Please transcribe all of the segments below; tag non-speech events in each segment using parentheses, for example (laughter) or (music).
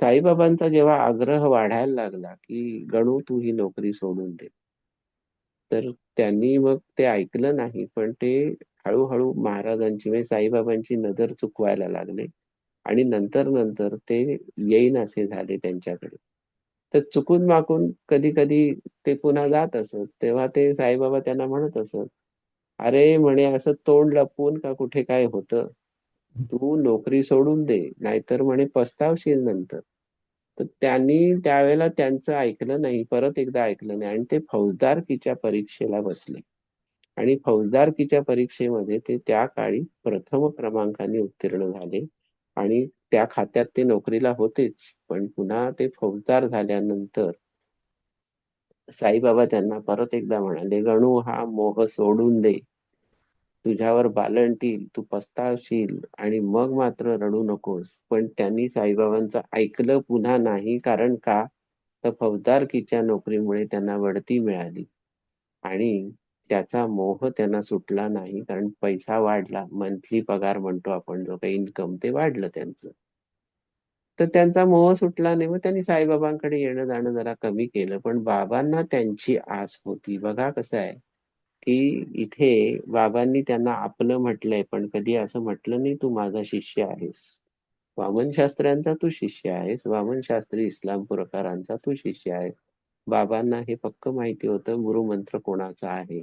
साईबाबांचा जेव्हा आग्रह वाढायला लागला की गणू तू ही नोकरी सोडून दे. तर त्यांनी मग ते ऐकलं नाही पण ते हळूहळू महाराजांची म्हणजे साईबाबांची नजर चुकवायला लागले आणि नंतर नंतर ते येईन असे झाले त्यांच्याकडे. तर चुकून माकून कधी कधी ते पुन्हा जात असत. तेव्हा ते साईबाबा त्यांना म्हणत असत अरे म्हणे असं तोंड लपवून का कुठे काय होतं? तू नोकरी सोडून दे नाहीतर म्हणे पस्तावशील नंतर. तर त्यांनी त्यावेळेला त्यांचं ऐकलं नाही परत एकदा ऐकलं नाही. आणि ते फौजदारकीच्या परीक्षेला बसले. आणि फौजदारकीच्या परीक्षेमध्ये ते त्या काळी प्रथम क्रमांकाने उत्तीर्ण झाले. आणि त्या खात्यात ते नोकरीला होतेच. पण पुन्हा ते फौजदार झाल्यानंतर साईबाबा त्यांना परत एकदा म्हणाले गणू हा मोह सोडून दे. तुझ्यावर बालंटील तू पस्तावशील आणि मग मात्र रडू नकोस. पण त्यांनी साईबाबांचं ऐकलं पुन्हा नाही कारण का? तर फौजदारकीच्या नोकरीमुळे त्यांना बढती मिळाली. आणि त्याचा मोह त्यांना सुटला नाही कारण पैसा वाढला. मंथली पगार म्हणतो आपण जो काही इन्कम ते वाढलं त्यांचं. तर त्यांचा मोह सुटला नाही. मग त्यांनी साईबाबांकडे येणं जाणं जरा कमी केलं. पण बाबांना त्यांची आस होती. बघा कसं आहे. की इथे बाबांनी त्यांना आपलं म्हटलंय पण कधी असं म्हटलं नाही तू माझा शिष्य आहेस. वामन शास्त्र्यांचा तू शिष्य आहेस. वामन शास्त्री इस्लाम पुरकारांचा तू शिष्य आहे. बाबांना हे पक्क माहिती होतं गुरुमंत्र कोणाचा आहे?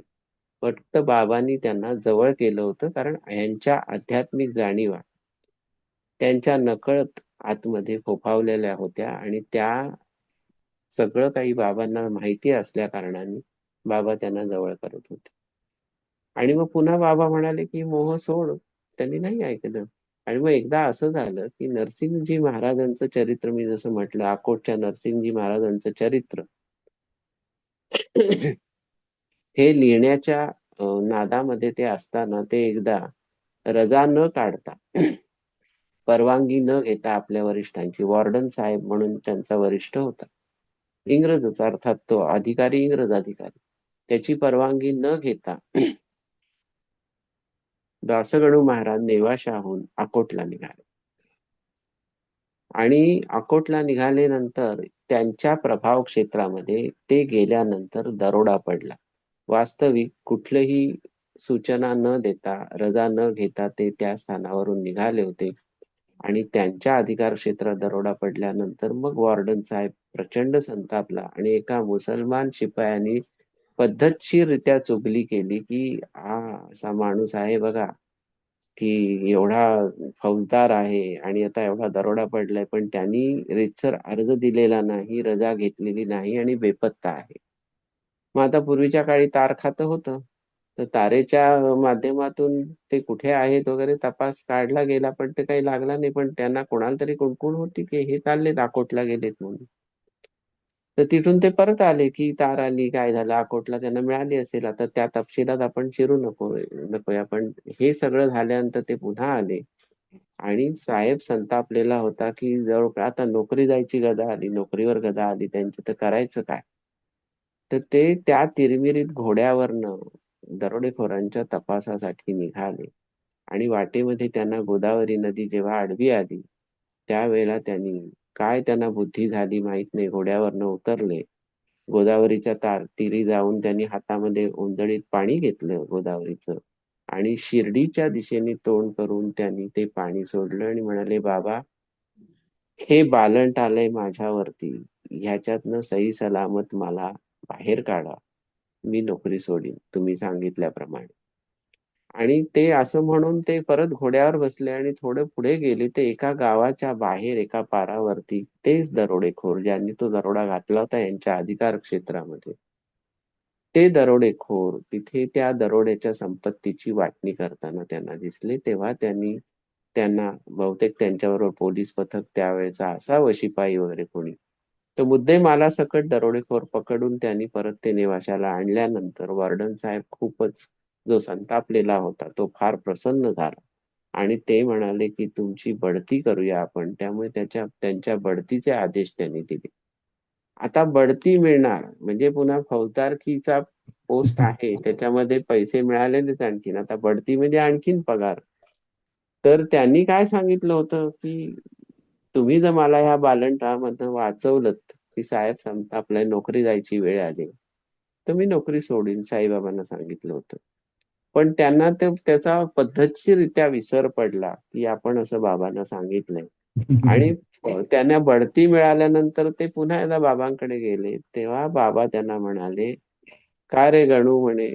फक्त बाबांनी त्यांना जवळ केलं होतं कारण यांच्या आध्यात्मिक जाणीवा त्यांच्या नकळत आतमध्ये फोफावलेल्या होत्या आणि त्या सगळं काही बाबांना माहिती असल्या कारणाने बाबा त्यांना जवळ करत होते. आणि मग पुन्हा बाबा म्हणाले की मोह सोड. त्यांनी नाही ऐकलं. आणि मग एकदा असं झालं की नरसिंहजी महाराजांचं चरित्र मी जसं म्हटलं अकोटच्या नरसिंहजी महाराजांचं चरित्र. हे लिहिण्याच्या नादामध्ये ते असताना ते एकदा रजा न काढता परवानगी न घेता आपल्या वरिष्ठांची वॉर्डन साहेब म्हणून त्यांचा वरिष्ठ होता. इंग्रजच अर्थात तो अधिकारी इंग्रज अधिकारी त्याची परवानगी न घेता (clears throat) दासगणू महाराज नेवाशाहून अकोटला निघाले. आणि अकोटला निघाल्यानंतर नंतर त्यांच्या प्रभाव क्षेत्रामध्ये ते गेल्यानंतर दरोडा पडला. वास्तविक कुठलंही सूचना न देता रजा न घेता ते त्या स्थानावरून निघाले होते. आणि त्यांच्या अधिकार क्षेत्रात दरोडा पडल्यानंतर मग वॉर्डन साहेब प्रचंड संतापला आणि एका मुसलमान शिपायाने पद्धतशीररित्या चुगली केली की हा असा माणूस आहे बघा की एवढा फौजदार आहे आणि आता एवढा दरोडा पडलाय पण त्यांनी रितसर अर्ज दिलेला नाही रजा घेतलेली नाही आणि बेपत्ता आहे. मग आता पूर्वीच्या काळी तार खातं होतं. तर तारेच्या माध्यमातून ते कुठे आहेत वगैरे तपास काढला गेला पण ते काही लागला नाही पण त्यांना कोणाला तरी कुणकुण होती की हे चाललेत अकोटला गेलेत म्हणून. तर तिथून ते परत आले की तार आली काय झालं अकोटला त्यांना मिळाली असेल. आता त्या तपशिलात आपण शिरू नको नकोया. पण हे सगळं झाल्यानंतर ते पुन्हा आले. आणि साहेब संतापलेला होता की जवळ आता नोकरी जायची गदा आली नोकरीवर गदा आली त्यांची तर करायचं काय? तर ते त्या तिरमिरीत घोड्यावरनं दरोडेखोरांच्या तपासासाठी निघाले. आणि वाटेमध्ये त्यांना गोदावरी नदी जेव्हा आडवी आली त्यावेळेला त्यांनी काय त्यांना बुद्धी झाली माहीत नाही घोड्यावरनं उतरले. गोदावरीच्या तार तिरी जाऊन त्यांनी हातामध्ये ओंजळीत पाणी घेतलं गोदावरीचं आणि शिर्डीच्या दिशेने तोंड करून त्यांनी ते पाणी सोडलं आणि म्हणाले बाबा हे बालंट आलंय माझ्यावरती. ह्याच्यातनं सही सलामत मला बाहेर काढा. मी नोकरी सोडीन. तुम्ही सांगितल्याप्रमाणे. आणि ते असं म्हणून ते परत घोड्यावर बसले आणि थोडे पुढे गेले ते एका गावाच्या बाहेर एका पारावरती तेच दरोडेखोर ज्यांनी तो दरोडा घातला होता यांच्या अधिकार क्षेत्रामध्ये. ते दरोडेखोर तिथे त्या दरोड्याच्या संपत्तीची वाटणी करताना त्यांना दिसले. तेव्हा त्यांनी त्यांना बहुतेक त्यांच्याबरोबर पोलीस पथक त्यावेळेचा असावं शिपाई वगैरे कोणी. तर मुद्दे सकट दरोडेखोर पकडून त्यांनी परत ते निवाशाला आणल्यानंतर वर्डन साहेब खूपच जो संतापलेला होता तो फार प्रसन्न झाला. आणि ते म्हणाले की तुमची बढती करूया आपण. त्यामुळे त्याच्या त्यांच्या बढतीचे आदेश त्यांनी दिले. आता बढती मिळणार म्हणजे पुन्हा फौजदारकीचा पोस्ट आहे त्याच्यामध्ये पैसे मिळालेलेच आणखीन. आता बढती म्हणजे आणखीन पगार. तर त्यांनी काय सांगितलं होतं की तुम्ही जर मला ह्या बालंटामधनं वाचवलं की साहेब आपल्या नोकरी जायची वेळ आली. तर मी नोकरी सोडीन साईबाबांना सांगितलं होतं. पण त्यांना ते त्याचा पद्धतशीररित्या विसर पडला की आपण असं बाबांना सांगितलंय. (laughs) आणि त्यांना बढती मिळाल्यानंतर ते पुन्हा एकदा बाबांकडे गेले. तेव्हा बाबा त्यांना म्हणाले काय रे गणू म्हणे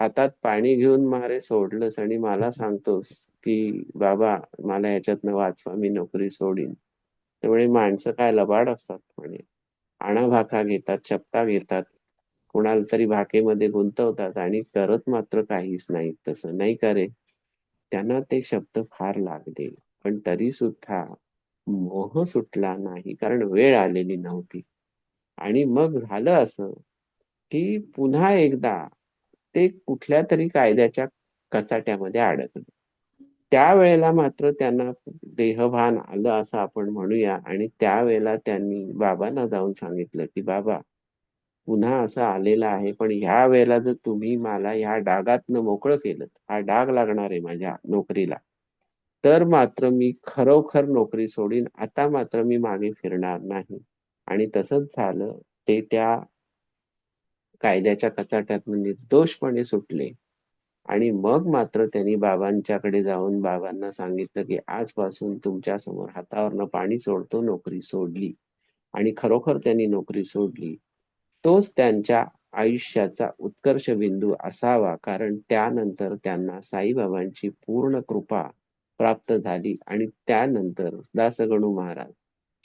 हातात पाणी घेऊन मारे सोडलंस आणि मला सांगतोस की बाबा मला याच्यातनं वाचवा मी नोकरी सोडीन. त्यामुळे माणसं काय लबाड असतात म्हणे. आणा भाका घेतात चपता घेतात. कोणाला तरी भाकेमध्ये गुंतवतात आणि करत मात्र काहीच नाही तसं. नाही करे त्यांना ते शब्द फार लागले. पण तरी सुद्धा मोह सुटला नाही कारण वेळ आलेली नव्हती. आणि मग झालं असं की पुन्हा एकदा ते कुठल्या तरी कायद्याच्या कचाट्यामध्ये अडकले. त्यावेळेला मात्र त्यांना देहभान आलं असं आपण म्हणूया. आणि त्यावेळेला त्यांनी बाबांना जाऊन सांगितलं की बाबा पुन्हा असं आलेलं आहे. पण ह्या वेळेला जर तुम्ही मला ह्या डागातनं मोकळं केलं हा डाग लागणार आहे माझ्या नोकरीला तर मात्र मी खरोखर नोकरी सोडीन. आता मात्र मी मागे फिरणार नाही. आणि तसंच झालं ते त्या कायद्याच्या कचाट्यातून निर्दोषपणे सुटले. आणि मग मात्र त्यांनी बाबांच्याकडे जाऊन बाबांना सांगितलं की आजपासून तुमच्यासमोर हातावरनं पाणी सोडतो नोकरी सोडली. आणि खरोखर त्यांनी नोकरी सोडली. तोच त्यांच्या आयुष्याचा उत्कर्ष बिंदू असावा कारण त्यानंतर त्यांना साईबाबांची पूर्ण कृपा प्राप्त झाली आणि त्यानंतर दासगणू महाराज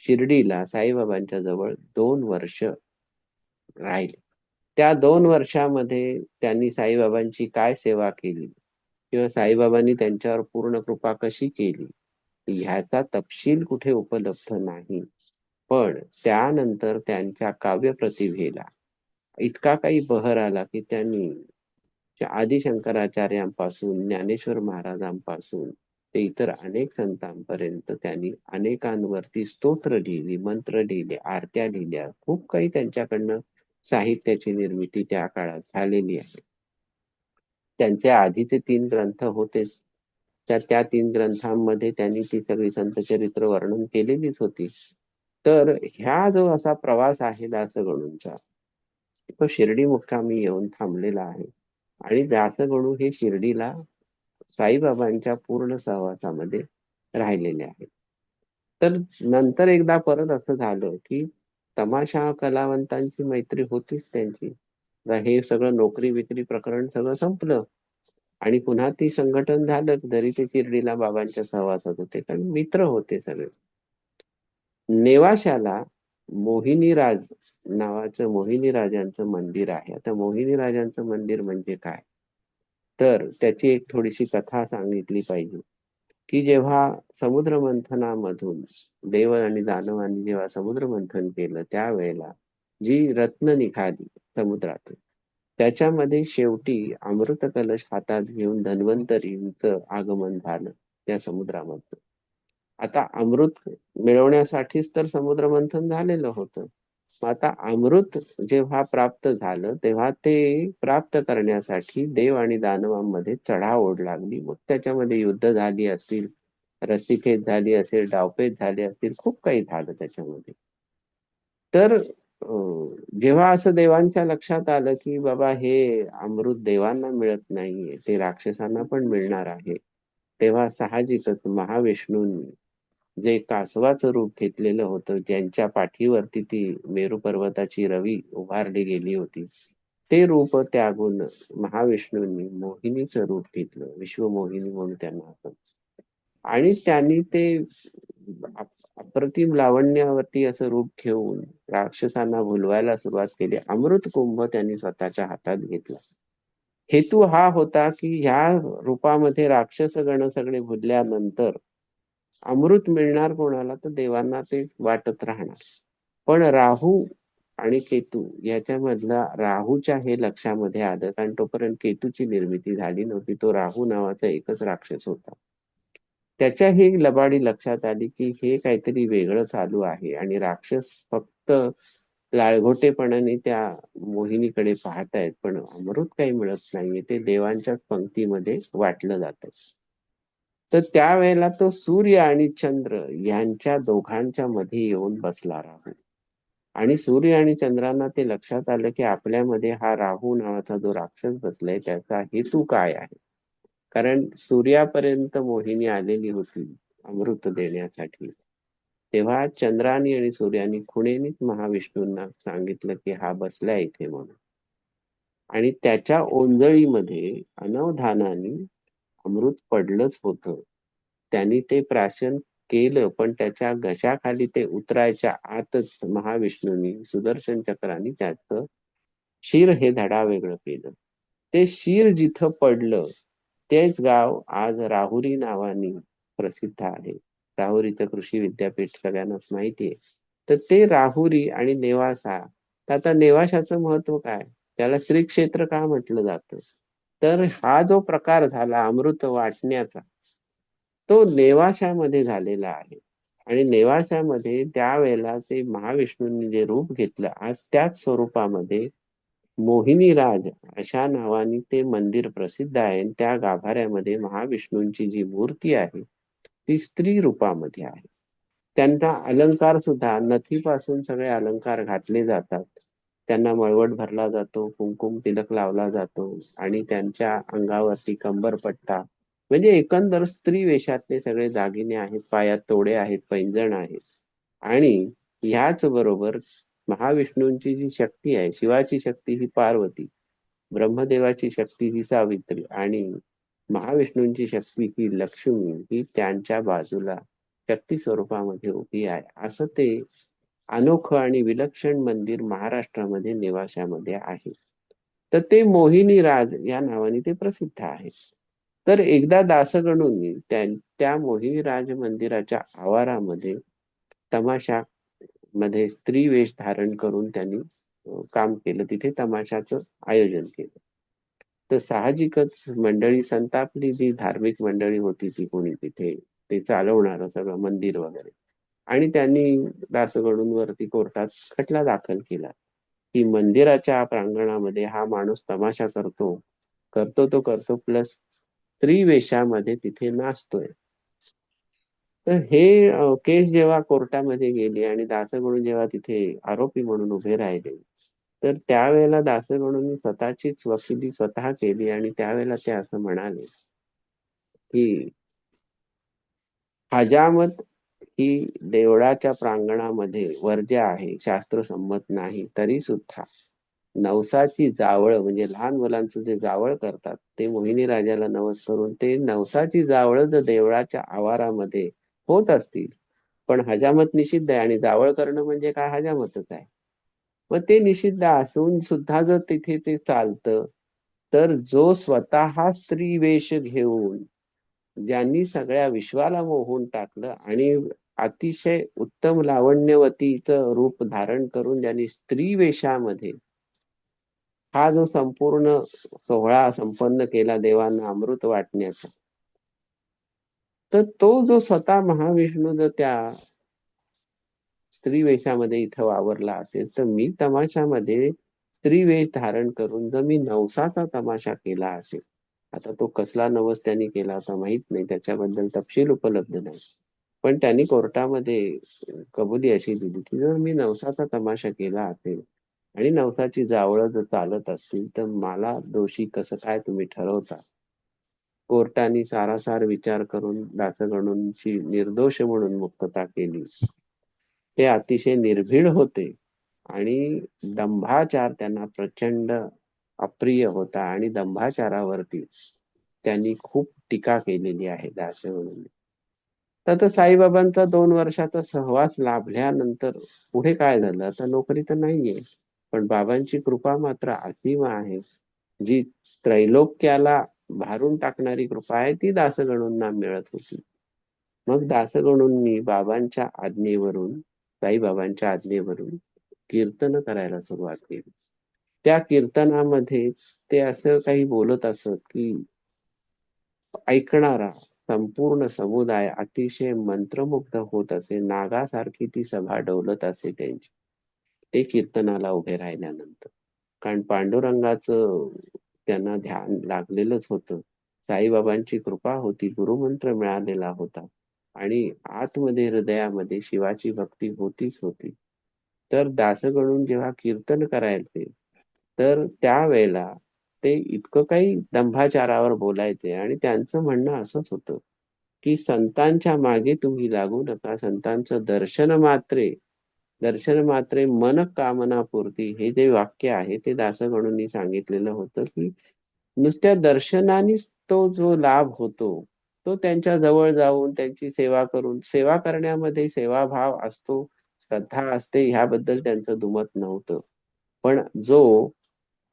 शिर्डीला साईबाबांच्या जवळ दोन वर्ष राहिले. त्या दोन वर्षामध्ये त्यांनी साईबाबांची काय सेवा केली? किंवा साईबाबांनी त्यांच्यावर पूर्ण कृपा कशी केली? ह्याचा तपशील कुठे उपलब्ध नाही. पण त्यानंतर त्यांच्या काव्य प्रतिभेला इतका काही बहर आला की त्यांनी आदिशंकराचार्यांपासून ज्ञानेश्वर महाराजांपासून ते इतर अनेक संतांपर्यंत त्यांनी अनेकांवरती स्तोत्र लिहिली मंत्र लिहिले आरत्या लिहिल्या. खूप काही त्यांच्याकडनं साहित्याची निर्मिती त्या काळात झालेली आहे. त्यांचे आधीचे तीन ग्रंथ होतेच त्या त्या तीन ग्रंथांमध्ये त्यांनी ती सगळी संत चरित्र वर्णन केलेलीच होती. तर ह्या जो असा प्रवास आहे दासगणूंचा तो शिर्डी मुक्कामी येऊन थांबलेला आहे. आणि दासगणू हे शिर्डीला साईबाबांच्या पूर्ण सहवासामध्ये राहिलेले आहेत. तर नंतर एकदा परत असं झालं की तमाशा कलावंतांची मैत्री होतीच त्यांची. हे सगळं नोकरी विक्री प्रकरण सगळं संपलं. आणि पुन्हा ती संघटन झालं जरी ते शिर्डीला बाबांच्या सहवासात होते. कारण मित्र होते सगळे. नेवाशाला मोहिनी राज नावाचं मोहिनी राजांचं मंदिर आहे. आता मोहिनी राजांचं मंदिर म्हणजे काय? तर त्याची एक थोडीशी कथा सांगितली पाहिजे. की जेव्हा समुद्र मंथनामधून देव आणि दानवांनी जेव्हा समुद्र मंथन केलं त्यावेळेला जी रत्न निघाली समुद्रातून त्याच्यामध्ये शेवटी अमृत कलश हातात घेऊन धन्वंतरींचं आगमन झालं त्या समुद्रामधलं आता अमृत मिळवण्यासाठीच तर समुद्र मंथन झालेलं होतं. आता अमृत जेव्हा प्राप्त झालं तेव्हा ते प्राप्त करण्यासाठी देव आणि दानवांमध्ये चढाव ओढ लागली. मग त्याच्यामध्ये युद्ध झाली असतील रस्सीखेच झाली असेल डावपेच झाले असतील खूप काही झालं त्याच्यामध्ये. तर जेव्हा असं देवांच्या लक्षात आलं की बाबा हे अमृत देवांना मिळत नाहीये ते राक्षसांना पण मिळणार आहे तेव्हा साहजिकच महाविष्णूंनी जे कासवाचं रूप घेतलेलं होतं ज्यांच्या पाठीवरती ती मेरू पर्वताची रवी उभारली गेली होती ते रूप त्यागून महाविष्णूंनी मोहिनीचं रूप घेतलं विश्व मोहिनी म्हणून त्यांना आपण. आणि त्यांनी ते अप्रतिम लावण्यावरती असं रूप घेऊन राक्षसांना भुलवायला सुरुवात केली. अमृत कुंभ त्यांनी स्वतःच्या हातात घेतला. हेतू हा होता की ह्या रूपामध्ये राक्षसगण सगळे भुलल्यानंतर अमृत मिळणार कोणाला तर देवांना ते वाटत राहणार. पण राहू आणि केतू याच्यामधला राहूच्या हे लक्षामध्ये आलं कारण तोपर्यंत केतूची निर्मिती झाली नव्हती तो राहू नावाचा एकच राक्षस होता. त्याच्या ही लबाडी लक्षात आली की हे काहीतरी वेगळं चालू आहे आणि राक्षस फक्त लाळघोटेपणाने त्या मोहिनीकडे पाहतायत पण अमृत काही मिळत नाहीये ते देवांच्याच पंक्तीमध्ये वाटलं जात तर त्यावेळेला तो सूर्य आणि चंद्र यांच्या दोघांच्या मध्ये येऊन बसला राहू आणि सूर्य आणि चंद्रांना ते लक्षात आलं की आपल्यामध्ये हा राहू नावाचा जो राक्षस बसलाय त्याचा हेतू काय आहे? कारण सूर्यापर्यंत मोहिनी आलेली होती अमृत देण्यासाठी. तेव्हा चंद्रानी आणि सूर्यानी खुणेनीच महाविष्णूंना सांगितलं की हा बसलाय इथे म्हणून. आणि त्याच्या ओंजळीमध्ये अनवधानाने अमृत पडलंच होतं. त्यांनी ते प्राशन केलं पण त्याच्या घशाखाली ते उतरायच्या आतच महाविष्णूंनी सुदर्शन चक्राने त्याचं शिर हे धडा वेगळं केलं. ते शिर जिथं पडलं तेच गाव आज राहुरी नावाने प्रसिद्ध आहे. राहुरीचं कृषी विद्यापीठ सगळ्यांनाच माहितीये तर ते राहुरी आणि नेवासा आता नेवाशाचं महत्त्व काय? त्याला श्री क्षेत्र का म्हटलं जातं? तर हा जो प्रकार झाला अमृत वाटण्याचा तो नेवाशामध्ये झालेला आहे. आणि नेवाशामध्ये त्यावेळेला ते महाविष्णूंनी जे रूप घेतलं आज त्याच स्वरूपामध्ये मोहिनी राज अशा नावाने ते मंदिर प्रसिद्ध आहे. त्या गाभाऱ्यामध्ये महाविष्णूंची जी मूर्ती आहे ती स्त्री रूपामध्ये आहे. त्यांचा अलंकार सुद्धा नथीपासून सगळे अलंकार घातले जातात. त्यांना मळवट भरला जातो कुंकुम तिलक लावला जातो आणि त्यांच्या अंगावरती कंबरपट्टा म्हणजे एकंदर स्त्री वेशातले सगळे दागिने आहेत पायात तोडे आहेत पैंजण आहेत. आणि ह्याच बरोबर महाविष्णूंची जी शक्ती आहे शिवाची शक्ती ही पार्वती ब्रह्मदेवाची शक्ती ही सावित्री आणि महाविष्णूंची शक्ती ही लक्ष्मी ही त्यांच्या बाजूला शक्ती स्वरूपामध्ये उभी आहे. असं ते अनोखं आणि विलक्षण मंदिर महाराष्ट्रामध्ये निवासामध्ये आहे. तर ते मोहिनी राज या नावाने ते प्रसिद्ध आहे. तर एकदा दासगणूंनी त्या मोहिनी राज मंदिराच्या आवारामध्ये तमाशा मध्ये स्त्री वेश धारण करून त्यांनी काम केलं. तिथे तमाशाचं आयोजन केलं. तर साहजिकच मंडळी संतापली जी धार्मिक मंडळी होती ती कोणी तिथे ते चालवणार सगळं मंदिर वगैरे. आणि त्यांनी दासगडूंवरती कोर्टात खटला दाखल केला. की मंदिराच्या प्रांगणामध्ये हा माणूस तमाशा करतो. करतो तो करतो प्लस स्त्रीवेशामध्ये तिथे नाचतोय. तर हे केस जेव्हा कोर्टामध्ये गेली आणि दासगडून जेव्हा तिथे आरोपी म्हणून उभे राहिले तर त्यावेळेला दासगणूंनी स्वतःचीच वकिली स्वतः केली आणि त्यावेळेला ते असं म्हणाले की हजामत ही देवळाच्या प्रांगणामध्ये वर्ज्य आहे शास्त्र संमत नाही तरी सुद्धा नवसाची जावळ म्हणजे लहान मुलांचं जे जावळ करतात ते मोहिनी राजाला नवस करून ते नवसाची जावळ जर देवळाच्या आवारामध्ये होत असतील पण हजामत निषिद्ध आहे आणि जावळ करणं म्हणजे काय? हजामतच आहे. मग ते निषिद्ध असून सुद्धा जर तिथे ते चालतं तर जो स्वतः स्त्री वेश घेऊन ज्यांनी सगळ्या विश्वाला मोहून टाकलं आणि अतिशय उत्तम लावण्यवतीचं रूप धारण करून ज्यांनी स्त्री वेशामध्ये हा जो संपूर्ण सोहळा संपन्न केला देवांना अमृत वाटण्याचा तर तो जो स्वतः महाविष्णू जर त्या स्त्री वेशामध्ये इथं वावरला असेल तर मी तमाशामध्ये स्त्री वेश धारण करून जर मी नवसाचा तमाशा केला असेल आता तो कसला नवस त्यांनी केला असा माहीत नाही त्याच्याबद्दल तपशील उपलब्ध नाही. पण त्यांनी कोर्टामध्ये कबुली अशी दिली की जर मी नवसाचा तमाशा केला असेल आणि नवसाची जावळ जर चालत असतील तर मला दोषी कसं काय तुम्ही ठरवता? कोर्टाने सारासार विचार करून दासगणूंची निर्दोष म्हणून मुक्तता केली. ते अतिशय निर्भीड होते आणि दंभाचार त्यांना प्रचंड अप्रिय होता आणि दंभाचारावरती त्यांनी खूप टीका केलेली आहे दासगणूंनी. तर साईबाबांचा दोन वर्षाचा सहवास लाभल्यानंतर पुढे काय झालं? आता नोकरी तर नाहीये पण बाबांची कृपा मात्र असीम आहे. जी त्रैलोक्याला भारून टाकणारी कृपा आहे ती दासगणूंना मिळत होती. मग दासगणूंनी बाबांच्या आज्ञेवरून साईबाबांच्या आज्ञेवरून कीर्तन करायला सुरुवात केली. त्या कीर्तनामध्ये ते असं काही बोलत असत की ऐकणारा संपूर्ण समुदाय अतिशय मंत्रमुग्ध होत असे नागासारखी ती सभा डोलत असे त्यांची. ते कीर्तनाला उभे राहिल्यानंतर. कारण पांडुरंगाचं त्यांना ध्यान लागलेलंच होतं. साईबाबांची कृपा होती गुरुमंत्र मिळालेला होता. आणि आतमध्ये हृदयामध्ये शिवाची भक्ती होतीच होती. तर दासगणून जेव्हा कीर्तन करायचे तर त्यावेळेला ते इतकं काही दंभाचारावर बोलायचे आणि त्यांचं म्हणणं असंच होतं की संतांच्या मागे तुम्ही लागू नका. संतांचं दर्शन मात्रे दर्शन मात्रे मन कामनापूर्ती हे जे वाक्य आहे ते दासगणूंनी सांगितलेलं होतं की नुसत्या दर्शनानेच तो जो लाभ होतो तो त्यांच्या जवळ जाऊन त्यांची सेवा करून सेवा करण्यामध्ये सेवाभाव असतो श्रद्धा असते ह्याबद्दल त्यांचं दुमत नव्हतं. पण जो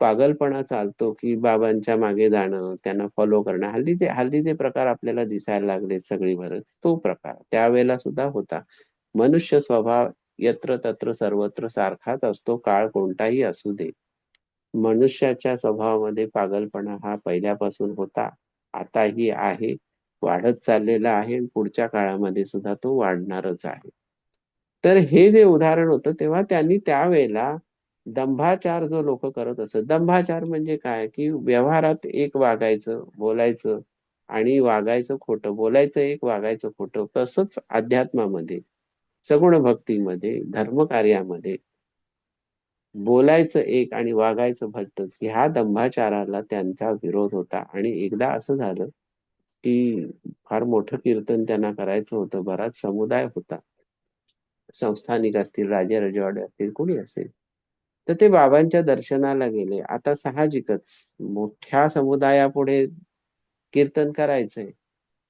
पागलपणा चालतो की बाबांच्या मागे जाणं त्यांना फॉलो करणं. हल्ली ते हल्लीचे प्रकार आपल्याला दिसायला लागले सगळी भरत तो प्रकार त्यावेळेला सुद्धा होता. मनुष्य स्वभाव यत्र तत्र सर्वत्र सारखाच असतो. काळ कोणताही असू दे. मनुष्याच्या स्वभावामध्ये पागलपणा हा पहिल्यापासून होता. आताही आहे. वाढत चाललेला आहे पुढच्या काळामध्ये सुद्धा तो वाढणारच आहे. तर हे जे उदाहरण होतं तेव्हा त्यांनी त्यावेळेला दंभाचार जो लोक करत असत दंभाचार म्हणजे काय? की व्यवहारात एक वागायचं बोलायचं आणि वागायचं खोटं बोलायचं एक वागायचं खोटं तसंच अध्यात्मामध्ये सगुण भक्तीमध्ये धर्मकार्यामध्ये बोलायचं एक आणि वागायचं भक्तच ह्या दंभाचाराला त्यांचा विरोध होता. आणि एकदा असं झालं की फार मोठं कीर्तन त्यांना करायचं होतं बराच समुदाय होता. संस्थानिक असतील राजे रजवाडे असतील कोणी असेल. तर ते बाबांच्या दर्शनाला गेले. आता साहजिकच मोठ्या समुदायापुढे कीर्तन करायचंय.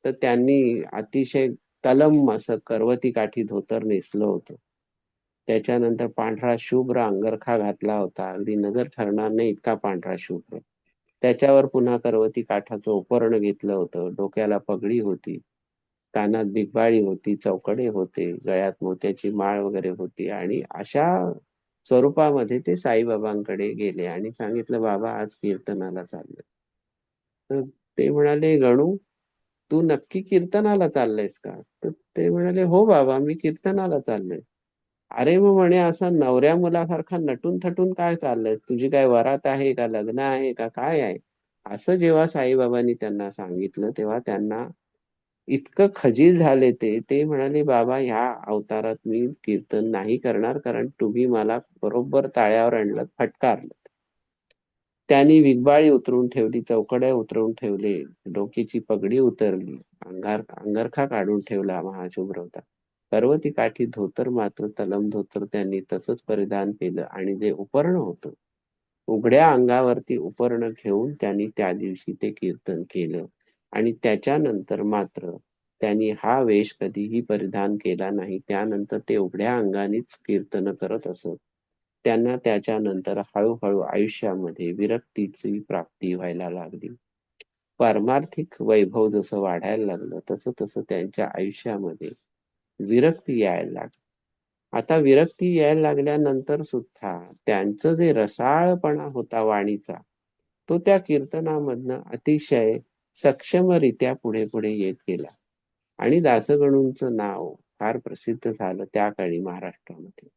तर त्यांनी अतिशय तलम असं करवती काठी धोतर नेसलं होतं. त्याच्यानंतर पांढरा शुभ्र अंगरखा घातला होता. अगदी नजर ठरणार नाही इतका पांढरा शुभ्र. त्याच्यावर पुन्हा करवती काठाचं उपरण घेतलं होतं. डोक्याला पगडी होती. कानात बिगबाळी होती. चौकडे होते. गळ्यात मोत्याची माळ वगैरे होती. आणि अशा स्वरूपामध्ये ते साईबाबांकडे गेले आणि सांगितलं बाबा आज कीर्तनाला चाललंय. तर ते म्हणाले गणू तू नक्की कीर्तनाला चाललंयस का? तर ते म्हणाले हो बाबा मी कीर्तनाला चाललोय. अरे मग म्हणे असा नवऱ्या मुलासारखा नटून थटून काय चाललंय? तुझी काय वरात आहे का लग्न आहे का काय आहे? असं जेव्हा साईबाबांनी त्यांना सांगितलं तेव्हा त्यांना इतकं खजील झाले ते ते म्हणाले बाबा ह्या अवतारात मी कीर्तन नाही करणार कारण तुम्ही मला बरोबर ताळ्यावर आणलं फटकारलं त्यांनी विगबाळी उतरून ठेवली चौकड्या उतरवून ठेवले डोकीची पगडी उतरली अंगार अंगरखा काढून ठेवला महाशुभ्र होता पर्वती काठी धोतर मात्र तलम धोतर त्यांनी तसंच परिधान केलं आणि जे उपर्ण होतं. उघड्या अंगावरती उपर्ण घेऊन त्यांनी त्या दिवशी ते कीर्तन केलं. आणि त्याच्यानंतर मात्र त्यांनी हा वेश कधीही परिधान केला नाही. त्यानंतर ते उघड्या अंगानेच कीर्तन करत असत. त्यांना त्याच्यानंतर हळूहळू आयुष्यामध्ये विरक्तीची प्राप्ती व्हायला लागली. पारमार्थिक वैभव जसं वाढायला लागलं तसं तसं त्यांच्या आयुष्यामध्ये विरक्ती यायला लागली. आता विरक्ती यायला लागल्यानंतर सुद्धा त्यांचं जे रसाळपणा होता वाणीचा तो त्या कीर्तनामधनं अतिशय सक्षमरित्या पुढे पुढे येत गेला. आणि दासगणूंचं नाव फार प्रसिद्ध झालं त्या काळी महाराष्ट्रामध्ये.